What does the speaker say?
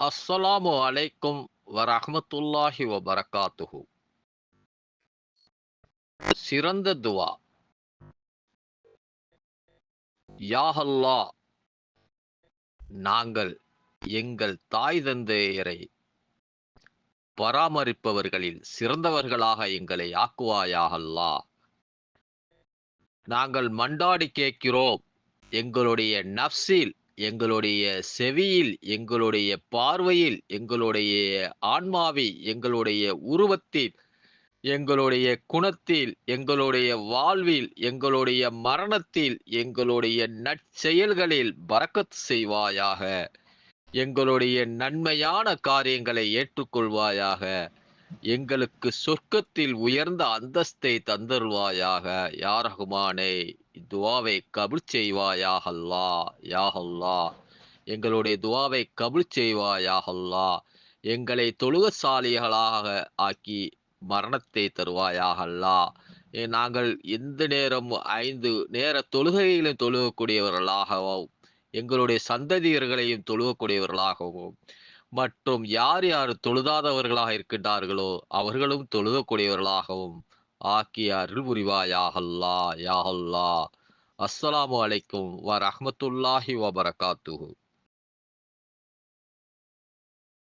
அஸ்ஸலாமு அலைக்கும் வரஹ்மத்துல்லாஹி வபரகாத்துஹு. சிறந்த துவா. யா அல்லாஹ் நாங்கள் எங்கள் தாய் தந்தையரை பராமரிப்பவர்களில் சிறந்தவர்களாக எங்களை ஆக்குவாயாகல்லா நாங்கள் மண்டாடி கேட்கிறோம். எங்களுடைய நப்சில் எங்களுடைய செவியில் எங்களுடைய பார்வையில் எங்களுடைய ஆன்மாவில் எங்களுடைய உருவத்தில் எங்களுடைய குணத்தில் எங்களுடைய வாழ்வில் எங்களுடைய மரணத்தில் எங்களுடைய நற்செயல்களில் பறக்கத் செய்வாயாக. எங்களுடைய நன்மையான காரியங்களை ஏற்றுக்கொள்வாயாக. எங்களுக்கு சொர்க்கத்தில் உயர்ந்த அந்தஸ்தை தந்தருவாயாக. யாரகுமானே துவாவை கபுல் செய்வாயாகல்லா யாகல்லா. அல்லா எங்களுடைய துவாவை கபுல் செய்வாயாகல்லா. எங்களை தொழுகசாலிகளாக ஆக்கி மரணத்தை தருவாயாகல்லா. நாங்கள் எந்த நேரமும் ஐந்து நேர தொழுகையிலும் தொழுகக்கூடியவர்களாகவும் எங்களுடைய சந்ததியர்களையும் தொழுகக்கூடியவர்களாகவும் மற்றும் யார் யார் தொழுதாதவர்களாக இருக்கின்றார்களோ அவர்களும் தொழுதக்கூடியவர்களாகவும் ஆக்கிய அருள் புரிவாயாகல்லா யாஹல்லா அஸ்ஸலாமு அலைக்கும் வ ரஹ்மத்துல்லாஹி வபரகாத்துஹு.